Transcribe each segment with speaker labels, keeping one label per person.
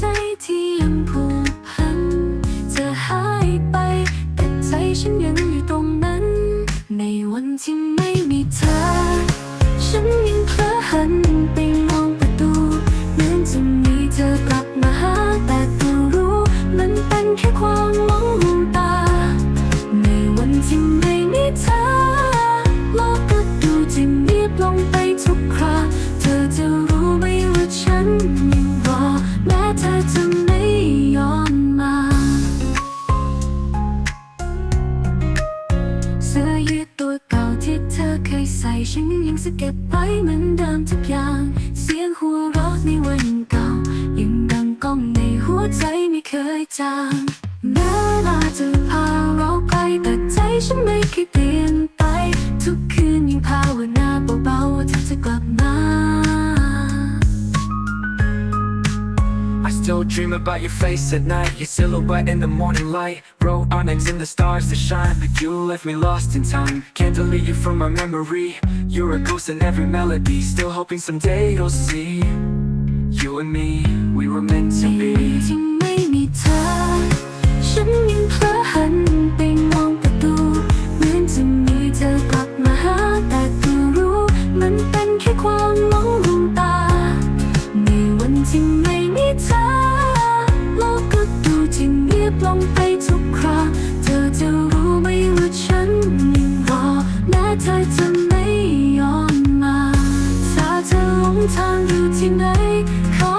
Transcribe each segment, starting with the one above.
Speaker 1: take Still dream about your face at night Your silhouette in the morning light Wrote our names in the stars that shine But you left me lost in time Can't delete you from my memory You're a ghost in every melody Still hoping someday you'll see You and me, we were meant to be
Speaker 2: ที่ไม่มีเธอ ฉันยังเพลอหันไปมองประตูเหมือนจะมีเธอกลับมาหาแต่ก็รู้ มันเป็นแค่ความมองลวงตา ในวันที่ไม่มีเธอ ดูที่เงียบลงไปทุกคราเธอจะรู้ไหมว่าฉันยังรอและเธอจะไม่ยอนมา ถ้าเธอหลงทางอยู่ที่ไหนขอ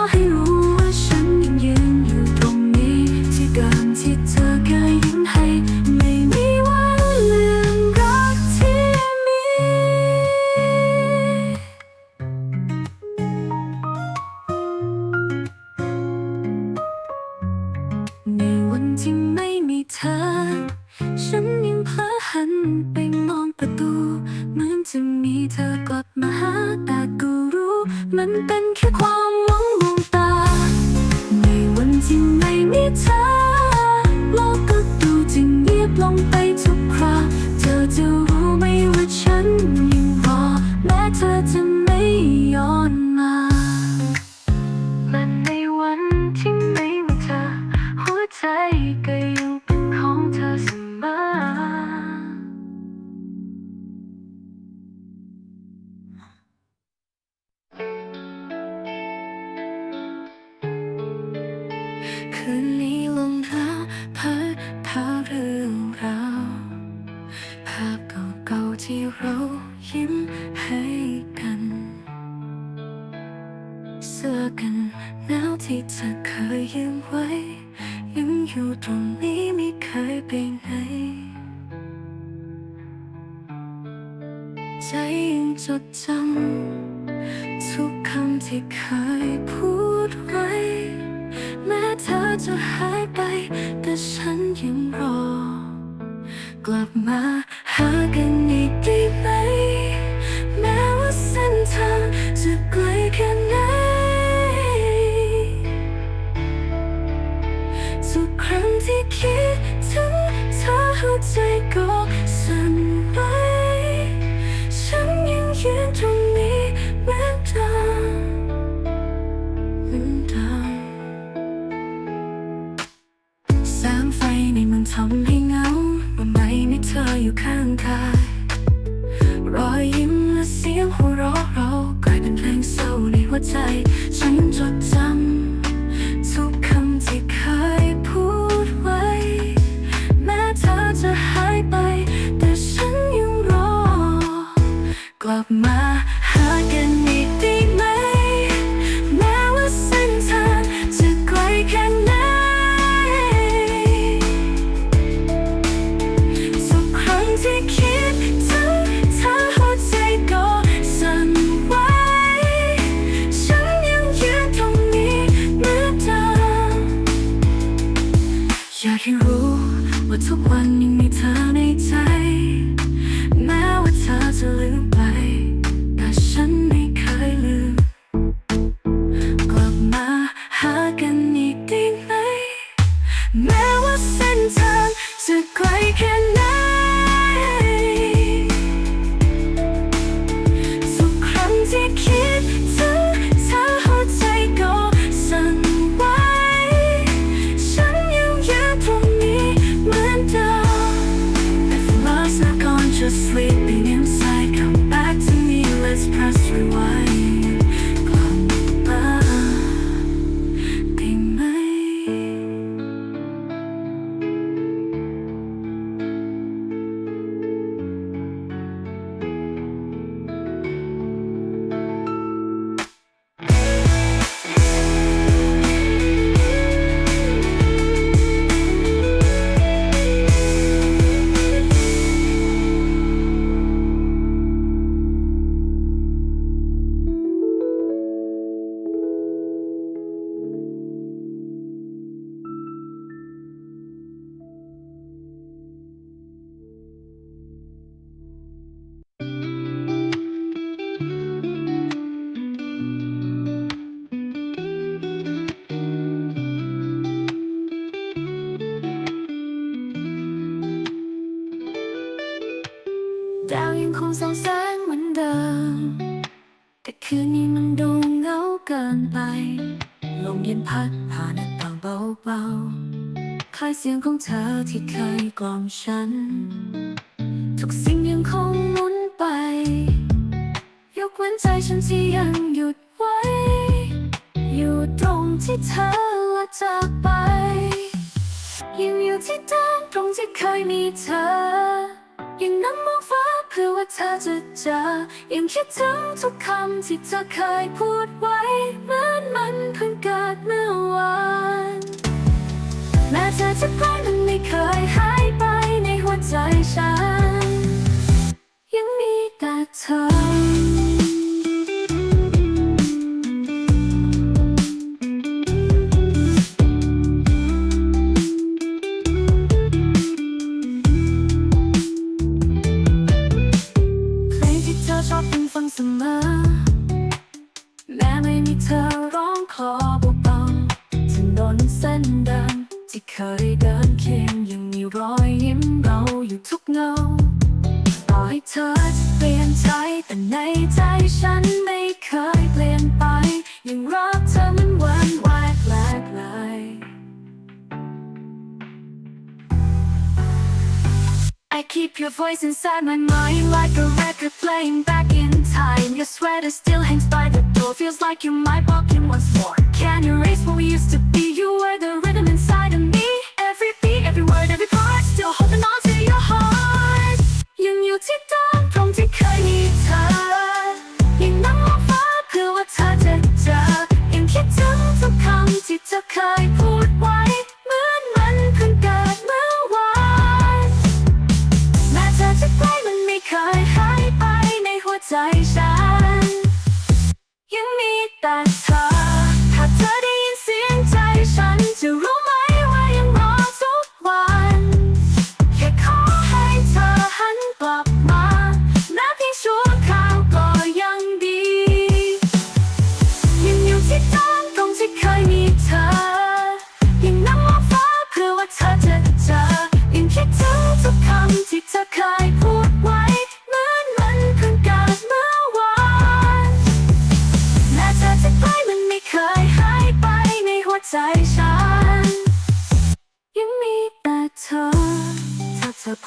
Speaker 2: อยู่ตรงนี้ไม่เคยไปไหน ใจยังจดจำทุกคำที่เคยพูดไว้ แม้เธอจะหายไป แต่ฉันยังรอกลับมา รู้ ว่าทุกวันยังมีเธอในใจ แม้ว่าเธอจะลืมังคงส่องแสงเหมือนเดิม แต่คืนนี้มันดูเหงาเกินไป ลมเย็นพัดผ่านหน้าต่างเบาๆคล้ายเสียงของเธอที่เคยกล่อมฉัน ทุกสิ่งยังคงหมุนไป ยกเว้นใจฉันที่ยังหยุดไว้ อยู่ตรงที่เธอละจากไปยังอยู่ที่เดิมตรงที่เคยมีเธอ พื่อว่าเธอจะเจอยังคิดถึงทุกคำที่เธอเคยพูดไว้ เหมือนมันเพิ่งเกิดเมื่อวานแม้เธอจะไปมันไม่เคยหายไปในหัวใจฉัน ยังมีแต่เธอ my mind like a record playing back in time. Your sweater still hangs by the door, feels like you might walk in once more. Can you erase what we used to be? You were the rhythm inside of me. ในหัวใจ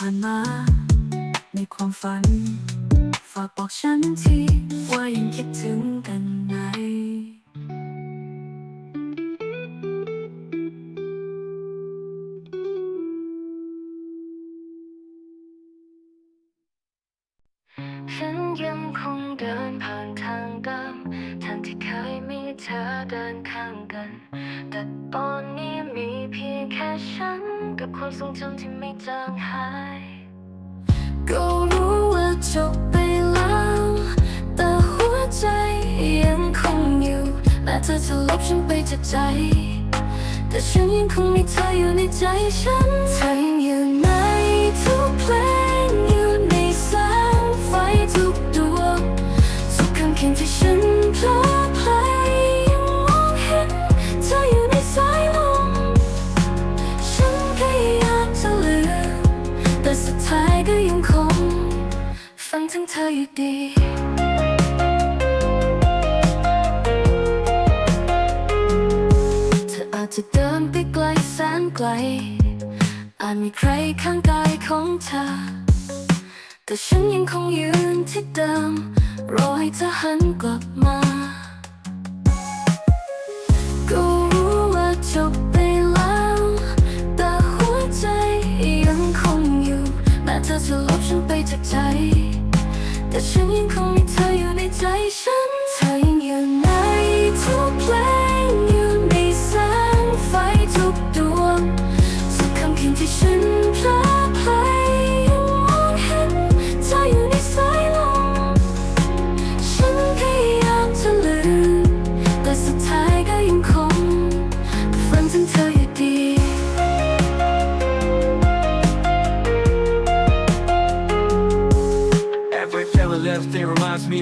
Speaker 2: ผ่านมา ในความฝัน ฝากบอกฉันทีว่ายังคิดถึงกันไหมฉันยังคงเดินผ่านทางเดิมทางที่เคยมีเธอเดินข้างกัน แต่ตอนนี้มีเพียงแค่ฉัน กับความทรงจำที่ไม่จางหาย ก็รู้ว่าจบไปแล้ว แต่หัวใจยังคงอยู่แม้เธอจะลบฉันไปจากใจ แต่ฉันยังคงมีเธออยู่ในใจฉันเธอ ออยู่ดีเธออาจจะเดินไปไกลแสนไกล อาจมีใครข้างกายของเธอ แต่ฉันยังคงยืนที่เดิม รอให้เธอหันกลับมา ก็รู้ว่าจบไปแล้ว แต่หัวใจยังคงอยู่แม้เธอจะลบฉันไปจากใจ แต่ฉันยังคงมีเธออยู่ในใจฉัน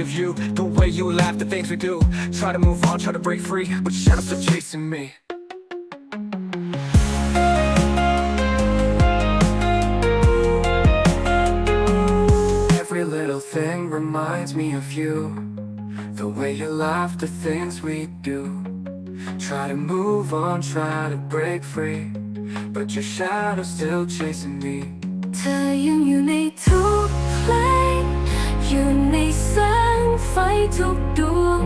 Speaker 1: of you The way you laugh, the things we do. Try to move on, try to break free But shadows are chasing me. Every little thing reminds me of you. The way you laugh, the things we do. Try to move on, try to break free But your shadow's still chasing me.
Speaker 2: เธอยังอยู่ในทุกเพลงอยู่ในสาย ไฟทุกดวง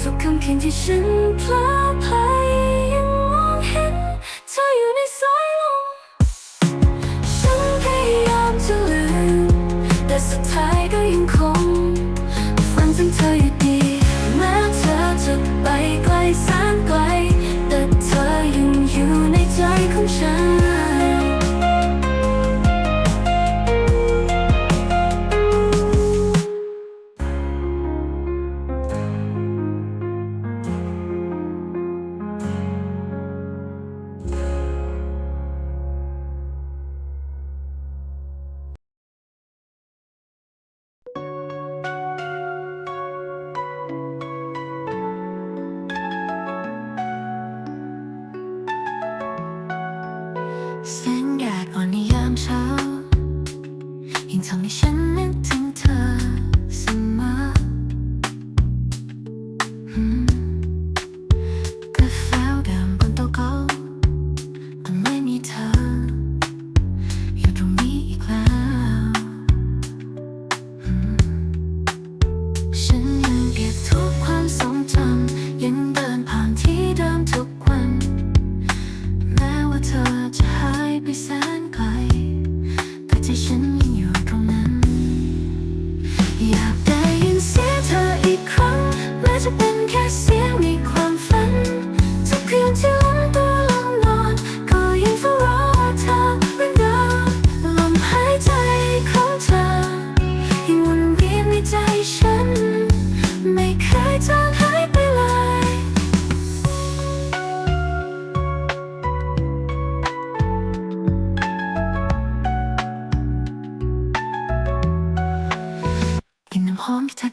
Speaker 2: ทุกคำเขียนที่ฉันพลาดพลย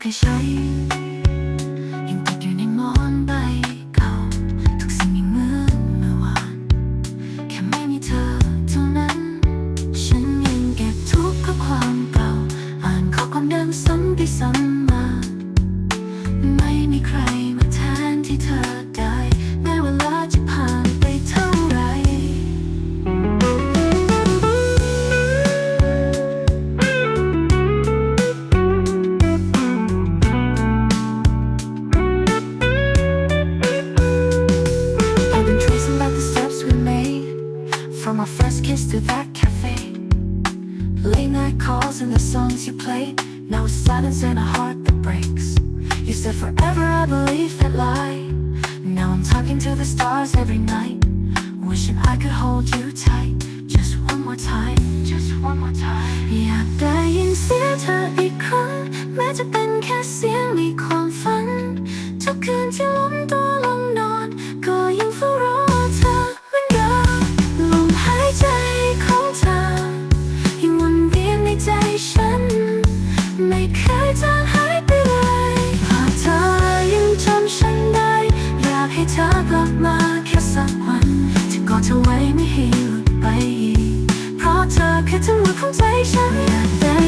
Speaker 2: ค่ใช้ every night. Wishing I could hold you tight. Just one more time. Just one more time. อยากได้ยินเสียงเธออีกครั้งแม้จะเป็นแค่เสียงในความฝัน ทุกคืนที่ล้มตัวลง 最闪亮的。